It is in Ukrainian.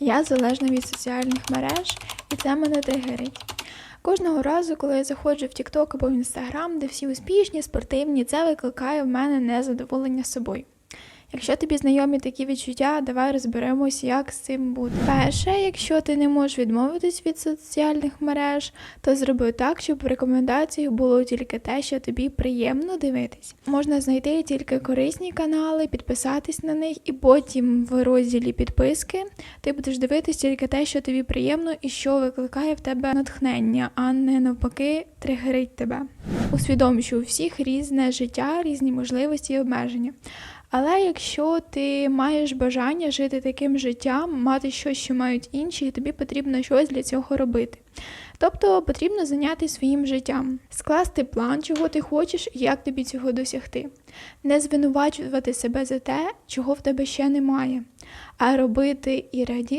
Я залежна від соціальних мереж, і це мене тригерить. Кожного разу, коли я заходжу в TikTok або в Instagram, де всі успішні, спортивні, це викликає в мене незадоволення собою. Якщо тобі знайомі такі відчуття, давай розберемось, як з цим бути. Перше, якщо ти не можеш відмовитись від соціальних мереж, то зроби так, щоб в рекомендаціях було тільки те, що тобі приємно дивитись. Можна знайти тільки корисні канали, підписатись на них, і потім в розділі підписки ти будеш дивитись тільки те, що тобі приємно і що викликає в тебе натхнення, а не навпаки тригерить тебе. Усвідом, що у всіх різне життя, різні можливості і обмеження. Але якщо ти маєш бажання жити таким життям, мати щось, що мають інші, і тобі потрібно щось для цього робити. Тобто потрібно зайнятися своїм життям, скласти план, чого ти хочеш і як тобі цього досягти. Не звинувачувати себе за те, чого в тебе ще немає, а робити і радіти